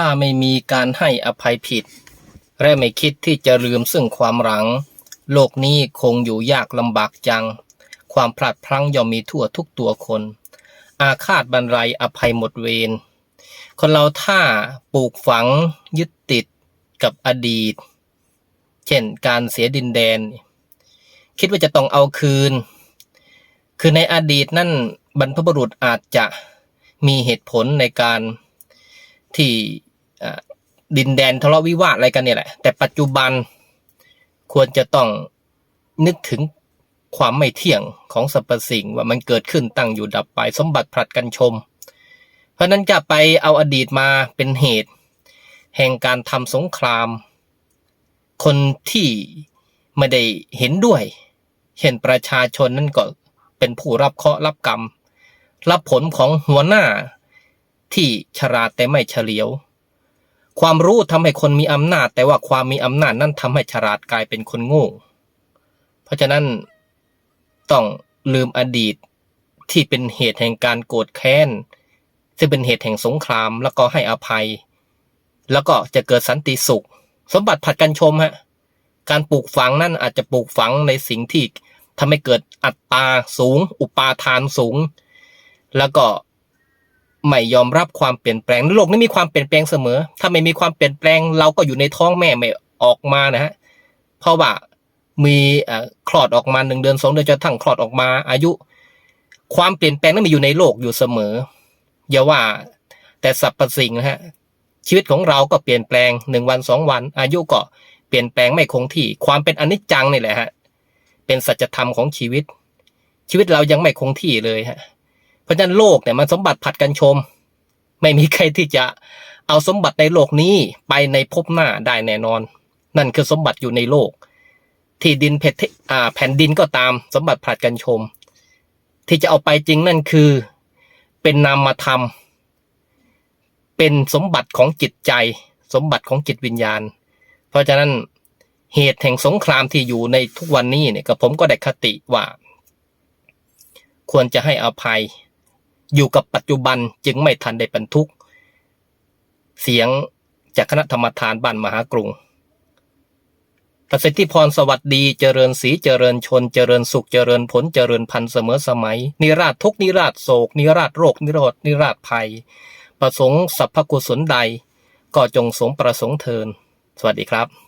ถ้าไม่มีการให้อภัยผิด และไม่คิดที่จะลืมซึ่งความหลัง โลกนี้คงอยู่ยากลำบากจัง ความพลาดพลั้งย่อมมีทั่วทุกตัวคน อาฆาตบันไรอภัยหมดเวรคนเราถ้าปลูกฝังยึดติดกับอดีต เช่นการเสียดินแดน คิดว่าจะต้องเอาคืน คือในอดีตนั่นบรรพบุรุษอาจจะมีเหตุผลในการที่ ดินแดนทะเลาะวิวาทอะไรกันเนี่ยแหละ แต่ปัจจุบันควรจะต้องนึกถึงความไม่เที่ยงของสรรพสิ่งว่ามันเกิดขึ้นตั้งอยู่ดับไปสมบัติผลัดกันชม เพราะนั้นจะไปเอาอดีตมาเป็นเหตุ แห่งการทำสงคราม คนที่ไม่ได้เห็นด้วย เห็นประชาชนนั่นก็เป็นผู้รับเคราะห์รับกรรม รับผลของหัวหน้าที่ฉลาแต่ไม่เฉลียว ความรู้ทำให้คนมีอำนาจ แต่ว่าความมีอำนาจนั้นทำให้ฉลาดกลายเป็นคนโง่ เพราะฉะนั้นต้องลืมอดีตที่เป็นเหตุแห่งการโกรธแค้นซึ่งเป็นเหตุแห่งสงคราม แล้วก็ให้อภัย แล้วก็จะเกิดสันติสุข สมบัติผัดกันชมฮะการปลูกฝังนั่นอาจจะปลูกฝังในสิ่งที่ทำให้เกิดอัตราสูง อุปาทานสูง แล้วก็ ไม่ยอมรับความเปลี่ยนแปลงโลกนี้มีความเปลี่ยนแปลงเสมอ ถ้าไม่มีความเปลี่ยนแปลง เราก็อยู่ในท้องแม่ไม่ออกมานะฮะเพราะว่ามีคลอดออกมาหนึ่งเดือนสองเดือนจนทั้งคลอดออกมา อายุ ความเปลี่ยนแปลงนั้นมีอยู่ในโลกอยู่เสมออย่าว่า แต่สรรพสิ่งนะฮะชีวิตของเราก็เปลี่ยนแปลงหนึ่งวันสองวัน อายุก็เปลี่ยนแปลงไม่คงที่ ความเป็นอนิจจังนี่แหละฮะเป็นสัจธรรมของชีวิต ชีวิตเรายังไม่คงที่เลยฮะ เพราะฉะนั้นโลกเนี่ยมันสมบัติผัดกันชม ไม่มีใครที่จะเอาสมบัติในโลกนี้ไปในภพหน้าได้แน่นอน นั่นคือสมบัติอยู่ในโลก ที่ดินเพอ่าแผ่นดินก็ตามสมบัติผัดกันชม ที่จะเอาไปจริงนั่นคือ เป็นนามธรรมเป็นสมบัติของจิตใจ สมบัติของจิตวิญญาณ เพราะฉะนั้นเหตุแห่งสงครามที่อยู่ในทุกวันนี้เนี่ยกับผมก็ได้คติว่า ควรจะให้อภัย อยู่กับปัจจุบันจึงไม่ทันได้บรรทุก เสียงจากคณะธรรมทานบ้านมหากรุงประสิทธิพรสวัสดีเจริญศรีเจริญชน เจริญสุขเจริญผลเจริญพันธ์เสมอสมัย นิราชทุกนิราชโศก นิราชโรค นิโรธนิราชภัย ประสงค์สัพพกุศลใด ก็จงสมประสงค์เทิน สวัสดีครับ